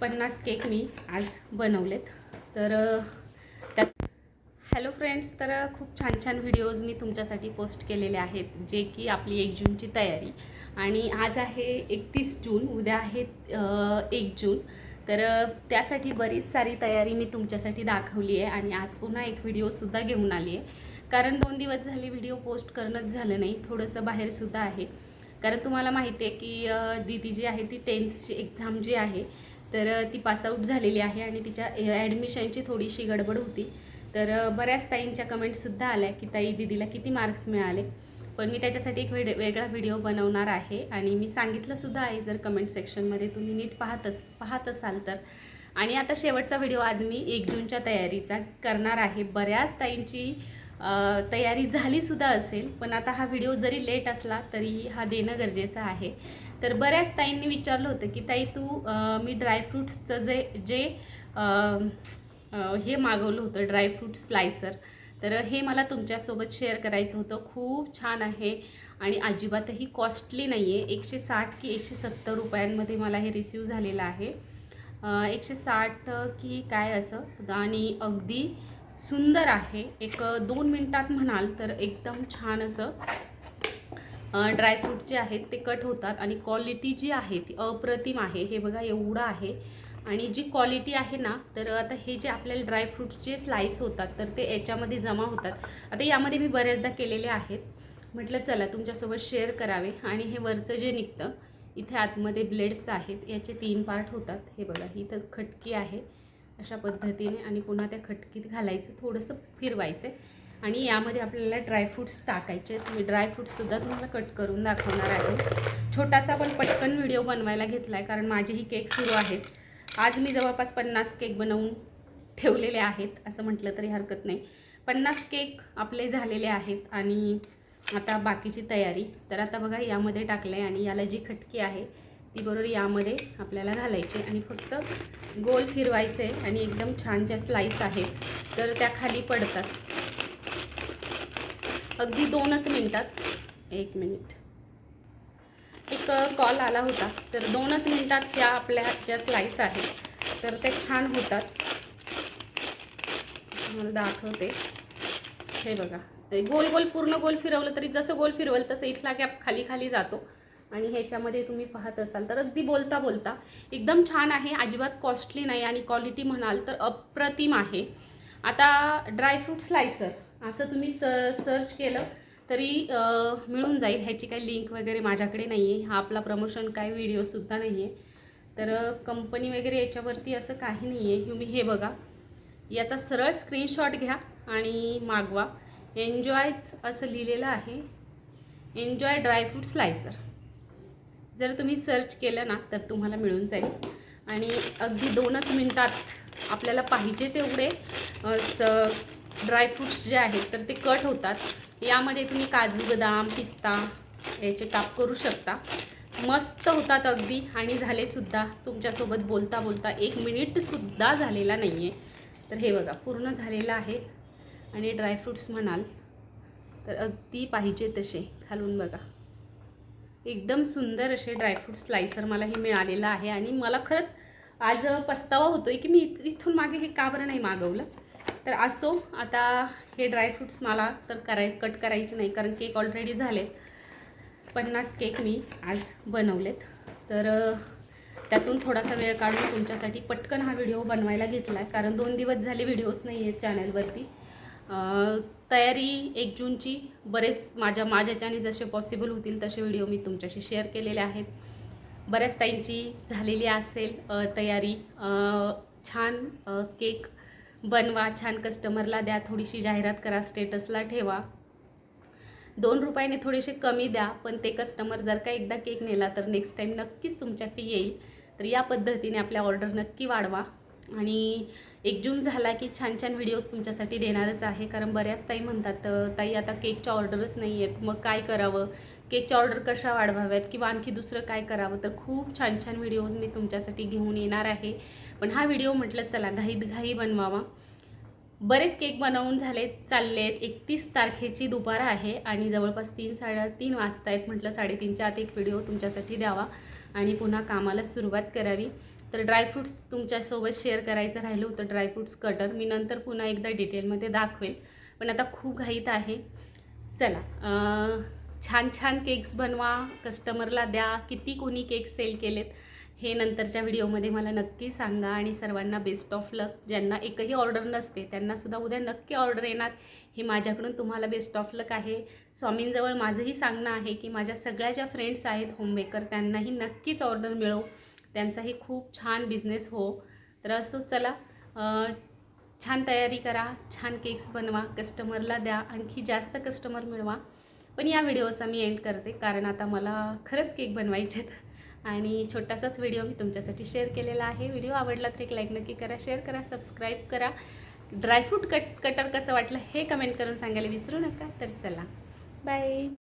पन्नास केक मी आज बनवलेत. तर त्यात हॅलो फ्रेंड्स तर खूप छान छान व्हिडिओज मी तुमच्यासाठी पोस्ट केलेले आहेत जे की आपली एक जूनची तयारी. आणि आज आहे एकतीस जून उद्या आहे एक जून. तर त्यासाठी बरीच सारी तयारी मी तुमच्यासाठी दाखवली आहे आणि आज पुन्हा एक व्हिडिओसुद्धा घेऊन आली आहे. कारण दोन दिवस झाले व्हिडिओ पोस्ट करणंच झालं नाही थोडंसं बाहेरसुद्धा आहे. कारण तुम्हाला माहिती आहे की दीदी जी आहे ती टेन्थची एक्झाम जी आहे तर ती पासआउट झालेली आहे आणि तिच्या ॲडमिशनची थोडीशी गडबड होती. तर बऱ्याच ताईंच्या कमेंटसुद्धा आल्या की ताई दीदीला किती मार्क्स मिळाले? पण मी त्याच्यासाठी एक वेड वेगळा व्हिडिओ बनवणार आहे आणि मी सांगितलंसुद्धा आहे जर कमेंट सेक्शनमध्ये तुम्ही नीट पाहत अस पाहत असाल तर. आणि आता शेवटचा व्हिडिओ आज मी एक जूनच्या तयारीचा करणार आहे. बऱ्याच ताईंची तयारी झालीसुद्धा असेल पण आता हा व्हिडिओ जरी लेट असला तरी हा देणं गरजेचं आहे. तर बऱ्याच ताईंनी विचारलं होतं की ताई तू मी ड्रायफ्रूट्सचं जे जे हे मागवलं होतं ड्रायफ्रूट स्लायसर तर हे मला तुमच्यासोबत शेअर करायचं होतं. खूप छान आहे आणि अजिबातही कॉस्टली नाही आहे एकशे साठ की एकशे सत्तर रुपयांमध्ये मला हे रिसीव झालेलं आहे. एकशे साठ की काय असं? आणि अगदी सुंदर आहे. एक दोन मिनटात म्हणाल तर एकदम छान असं ड्रायफ्रूट जे आहेत ते कट होतात आणि क्वालिटी जी आहे ती अप्रतिम आहे. हे बघा एवढं आहे. आणि जी क्वालिटी आहे ना तर आता हे जे आपल्याला ड्रायफ्रूटचे स्लाईस होतात तर ते याच्यामध्ये जमा होतात. आता यामध्ये मी बऱ्याचदा केलेले आहेत. म्हटलं चला तुमच्यासोबत शेअर करावे. आणि हे वरचं जे निघतं इथे आतमध्ये ब्लेड्स आहेत याचे तीन पार्ट होतात. हे बघा ही तर खटकी आहे. अशा पद्धतीने आणि पुन्हा त्या खटकीत घालायचं थोडंसं फिरवायचं आणि यामध्ये आपल्याला ड्रायफ्रूट्स टाकायचे आहेत. मी ड्रायफ्रूट्ससुद्धा तुम्हाला कट करून दाखवणार आहे. छोटासा पण पटकन व्हिडिओ बनवायला घेतला आहे कारण माझेही केक सुरू आहेत आज मी जवळपास पन्नास केक बनवून ठेवलेले आहेत असं म्हटलं तरी हरकत नाही. पन्नास केक आपले झालेले आहेत आणि आता बाकीची तयारी. तर आता बघा यामध्ये टाकलं आहे आणि याला जी खटकी आहे ती बरोबर यामध्ये आपल्याला घालायची आणि फक्त गोल फिरवायचे आणि एकदम छान ज्या स्लाईस आहेत तर त्या खाली पडतात. अगदी दोनच मिनटात. एक मिनिट एक कॉल आला होता. तर दोनच मिनटात त्या आपल्या ज्या स्लाईस आहेत तर त्या छान होतात. मला दाखवते. हे बघा. गोल गोल पूर्ण गोल फिरवलं तरी जसं गोल फिरवलं तसं इथला गॅप खाली खाली जातो. आणि ह्याच्यामध्ये तुम्ही पाहत असाल तर अगदी बोलता बोलता एकदम छान आहे अजिबात कॉस्टली नाही आणि क्वालिटी म्हणाल तर अप्रतिम आहे. आता ड्रायफ्रूट स्लायसर असं तुम्ही स सर्च केलं तरी मिळून जाईल. ह्याची काही लिंक वगैरे माझ्याकडे नाही आहे हा आपला प्रमोशन काय व्हिडिओसुद्धा नाही आहे तर कंपनी वगैरे याच्यावरती असं काही नाही आहे तुम्ही हे बघा. याचा सरळ स्क्रीनशॉट घ्या आणि मागवा. एन्जॉयच असं लिहिलेलं आहे. एन्जॉय ड्रायफ्रूट स्लायसर जर तुम्ही सर्च केलं ना तर तुम्हाला मिळून जाईल. आणि अगदी दोनच मिनटात आपल्याला पाहिजे तेवढे स ड्रायफ्रूट्स जे आहेत तर ते कट होतात. यामध्ये तुम्ही काजू बदाम पिस्ता याचे काप करू शकता. मस्त होतात अगदी. आणि झालेसुद्धा तुमच्यासोबत बोलता बोलता एक मिनिटसुद्धा झालेला नाही आहे तर हे बघा पूर्ण झालेलं आहे. आणि ड्रायफ्रूट्स म्हणाल तर अगदी पाहिजे तसे. घालून बघा. एकदम सुंदर असे ड्रायफ्रूट स्लायसर मला हे मिळालेलं आहे आणि मला खरंच आज पस्तावा आहे की मी इथून मागे हे का बरं नाही मागवलं? तर असो आता हे ड्रायफ्रूट्स मला तर कराय कट करायचे नाही कारण केक ऑलरेडी झालेत. पन्नास केक मी आज बनवलेत. तर त्यातून थोडासा वेळ काढून तुमच्यासाठी पटकन हा व्हिडिओ बनवायला घेतला आहे कारण दोन दिवस झाले व्हिडिओज नाही आहेत चॅनलवरती तयारी एक जूनची. बरेच माझ्या माझ्याच्याने जसे पॉसिबल होतील तसे व्हिडिओ मी तुमच्याशी शेअर केलेले आहेत. बऱ्याच ताईंची झालेली असेल तयारी. छान केक बनवा छान कस्टमरला द्या थोडीशी जाहिरात करा स्टेटसला ठेवा. दोन रुपयाने थोडेसे कमी द्या पण ते कस्टमर जर का एकदा केक नेला तर नेक्स्ट टाईम नक्कीच तुमच्याकडे येईल. तर या पद्धतीने आपल्या ऑर्डर नक्की वाढवा. आणि एक जून झाला की छान छान व्हिडिओज तुमच्यासाठी देणारच आहे. कारण बऱ्याच ताई म्हणतात ताई आता केकच्या ऑर्डरच नाही आहेत. मग काय करावं? केकच्या ऑर्डर कशा वाढवाव्यात? किंवा आणखी दुसरं काय करावं? तर खूप छान छान व्हिडिओज मी तुमच्यासाठी घेऊन येणार आहे. पण हा व्हिडिओ म्हटलं चला घाईत घाई बनवावा. बरेच केक बनवून झाले चालले आहेत. एकतीस तारखेची दुपार आहे आणि जवळपास तीन साडेतीन वाजता आहेत म्हटलं साडेतीनच्या आत एक व्हिडिओ तुमच्यासाठी द्यावा आणि पुन्हा कामाला सुरुवात करावी. तर ड्रायफ्रूट्स तुमच्यासोबत शेअर करायचं राहिलं होतं. ड्रायफ्रूट्स कटर मी नंतर पुन्हा एकदा डिटेलमध्ये दाखवेल. पण आता खूप घाईत आहे. चला छान छान केक्स बनवा. कस्टमरला द्या. किती कोणी केक्स सेल केलेत हे नंतरच्या व्हिडिओमध्ये मला नक्की सांगा. आणि सर्वांना बेस्ट ऑफ लक ज्यांना एकही ऑर्डर नसते त्यांनासुद्धा उद्या नक्की ऑर्डर येणार. हे माझ्याकडून तुम्हाला बेस्ट ऑफ लक आहे. स्वामींजवळ माझंही सांगणं आहे की माझ्या सगळ्या ज्या फ्रेंड्स आहेत होममेकर त्यांनाही नक्कीच ऑर्डर मिळो. त्यांचाही खूप छान बिझनेस हो. तर असो चला छान तयारी करा छान केक्स बनवा कस्टमरला द्या आणखी जास्त कस्टमर मिळवा. पण या व्हिडिओचा मी एंड करते कारण आता मला खरंच केक बनवायचे आहेत. आणि छोटासाच व्हिडिओ मी तुमच्यासाठी शेअर केलेला आहे. व्हिडिओ आवडला तर एक लाईक नक्की करा शेअर करा सबस्क्राईब करा. ड्रायफ्रूट कट कटर कसं वाटलं हे कमेंट करून सांगायला विसरू नका. तर चला बाय